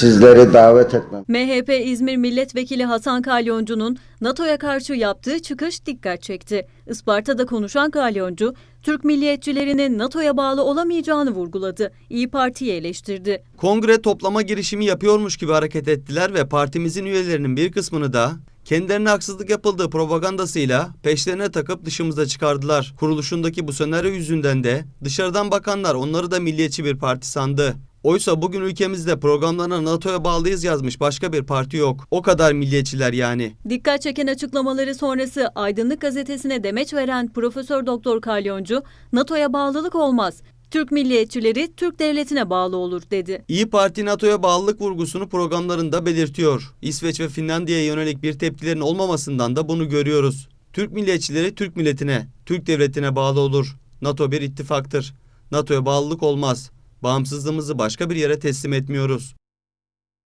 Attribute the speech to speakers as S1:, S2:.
S1: sizleri davet etmem.
S2: MHP İzmir Milletvekili Hasan Kalyoncu'nun NATO'ya karşı yaptığı çıkış dikkat çekti. Isparta'da konuşan Kalyoncu, Türk milliyetçilerinin NATO'ya bağlı olamayacağını vurguladı. İyi Parti'yi eleştirdi.
S3: Kongre toplama girişimi yapıyormuş gibi hareket ettiler ve partimizin üyelerinin bir kısmını da kendilerine haksızlık yapıldığı propagandasıyla peşlerine takıp dışımıza çıkardılar. Kuruluşundaki bu senaryo yüzünden de dışarıdan bakanlar onları da milliyetçi bir parti sandı. Oysa bugün ülkemizde programlarına NATO'ya bağlıyız yazmış başka bir parti yok. O kadar milliyetçiler yani.
S2: Dikkat çeken açıklamaları sonrası Aydınlık Gazetesi'ne demeç veren Profesör Doktor Kalyoncu, NATO'ya bağlılık olmaz. Türk milliyetçileri Türk devletine bağlı olur dedi.
S3: İyi Parti NATO'ya bağlılık vurgusunu programlarında belirtiyor. İsveç ve Finlandiya'ya yönelik bir tepkilerin olmamasından da bunu görüyoruz. Türk milliyetçileri Türk milletine, Türk devletine bağlı olur. NATO bir ittifaktır. NATO'ya bağlılık olmaz. Bağımsızlığımızı başka bir yere teslim etmiyoruz.